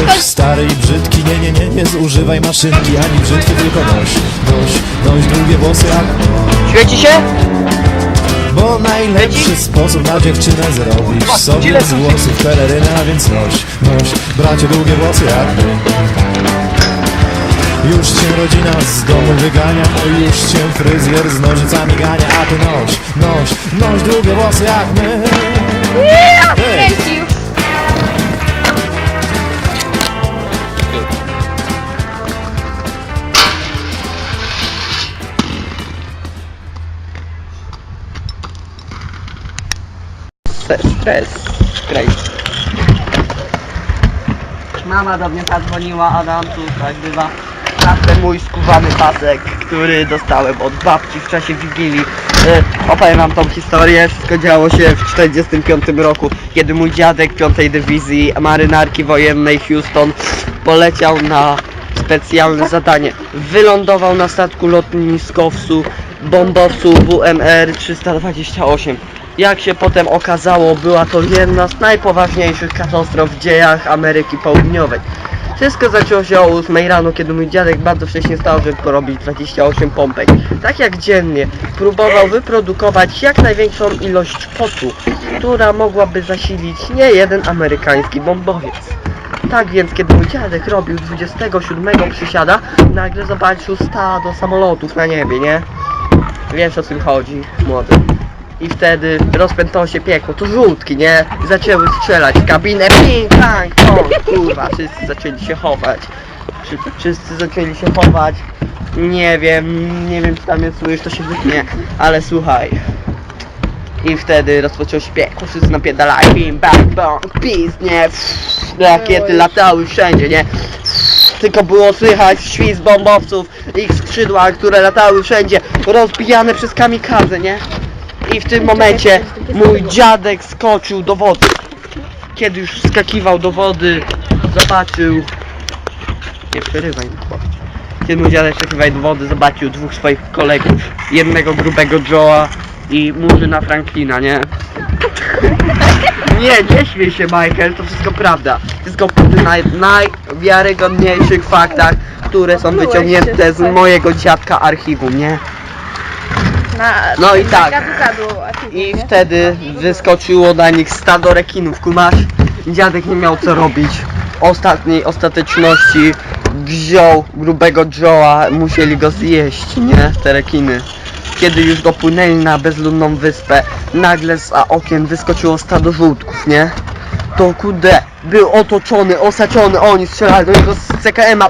Jakoś- stary i brzydki, nie, nie, nie, nie zużywaj maszynki Ani brzytwy, tylko noś, noś, noś długie włosy jak Świeci się? Bo najlepszy sposób na dziewczynę zrobić sobie z włosów pelerynę, a więc noś, noś, bracie długie włosy jak my Już cię rodzina z domu wygania, o już cię fryzjer z nożycami gania A ty noś, noś, noś długie włosy jak my Hej! Stres, stres. Mama do mnie zadzwoniła, Adam, tu tak bywa. Zawsze mój skórzany pasek, który dostałem od babci w czasie Wigilii. E, opowiem wam tą historię. Wszystko działo się w 45 roku, kiedy mój dziadek 5 Dywizji Marynarki Wojennej Houston poleciał na specjalne zadanie. Wylądował na statku lotniskowcu bombowcu WMR 328. Jak się potem okazało, była to jedna z najpoważniejszych katastrof w dziejach Ameryki Południowej. Wszystko zaczęło się o 8 rano, kiedy mój dziadek bardzo wcześnie stał, żeby porobić 28 pompek. Tak jak dziennie, próbował wyprodukować jak największą ilość potu, która mogłaby zasilić nie jeden amerykański bombowiec. Tak więc, kiedy mój dziadek robił 27 przysiada, nagle zobaczył stado samolotów na niebie, nie? Wiesz o czym chodzi, młody. I wtedy rozpętało się piekło, to żółtki, nie? I zaczęły strzelać w kabinę, ping, pang, pong, kurwa, wszyscy zaczęli się chować. Wszy- Wszyscy zaczęli się chować. Nie wiem, nie wiem czy tam jest słyszysz, to się wytnie, ale słuchaj. I wtedy rozpoczęło się piekło, wszyscy napierdalali, bim, bang, bang, pis, nie? Rakiety latały wszędzie, nie? Tylko było słychać świst bombowców, ich skrzydła, które latały wszędzie, rozbijane przez kamikadze, nie? I w tym momencie mój dziadek skoczył do wody. Kiedy już wskakiwał do wody, zobaczył... Nie przerywaj mi, chłopcze. Kiedy mój dziadek wskakiwał do wody, zobaczył dwóch swoich kolegów. Jednego grubego Joe'a i Murzyna Franklina, nie? Nie, nie śmiej się Michael, to wszystko prawda. Wszystko na najwiarygodniejszych faktach, które są wyciągnięte z mojego dziadka archiwum, nie? Na, No i tak. I nie? wtedy wyskoczyło na nich stado rekinów, kumasz? Dziadek nie miał co robić. Ostatniej ostateczności wziął grubego Joe'a, musieli go zjeść, nie? Te rekiny. Kiedy już dopłynęli na bezludną wyspę, nagle z okien wyskoczyło stado żółtków, nie? To kurde, był otoczony, osaczony, oni strzelali do niego z CKM-a.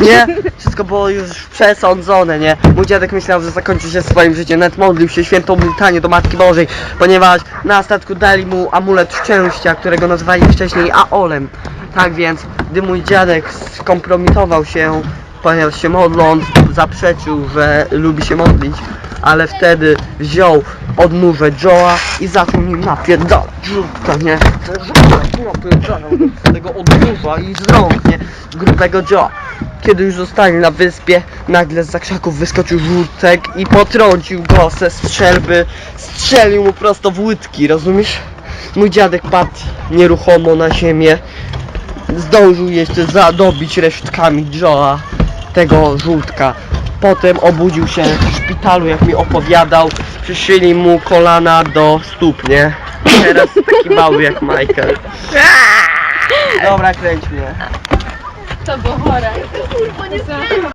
Nie? Wszystko było już przesądzone, nie? Mój dziadek myślał, że zakończy się swoim życiem, nawet modlił się świętą litanię do Matki Bożej, ponieważ na statku dali mu amulet szczęścia, którego nazwali wcześniej Aolem. Tak więc, gdy mój dziadek skompromitował się, ponieważ się modląc, zaprzeczył, że lubi się modlić, ale wtedy wziął odnówę Joe'a i zaczął nim napierdalać żółtka, nie? Napierdalał do tego odnóża i z rąk, nie? Grubego Joe'a. Kiedy już zostali na wyspie, nagle z zakrzaków wyskoczył żółtek i potrącił go ze strzelby. Strzelił mu prosto w łydki, rozumiesz? Mój dziadek padł nieruchomo na ziemię. Zdążył jeszcze zadobić resztkami Joe'a, tego żółtka. Potem obudził się w szpitalu, jak mi opowiadał. Przyszyli mu kolana do stóp, nie? Teraz taki mały jak Michael. Dobra, kręć mnie. To było chore. Kurwa, nie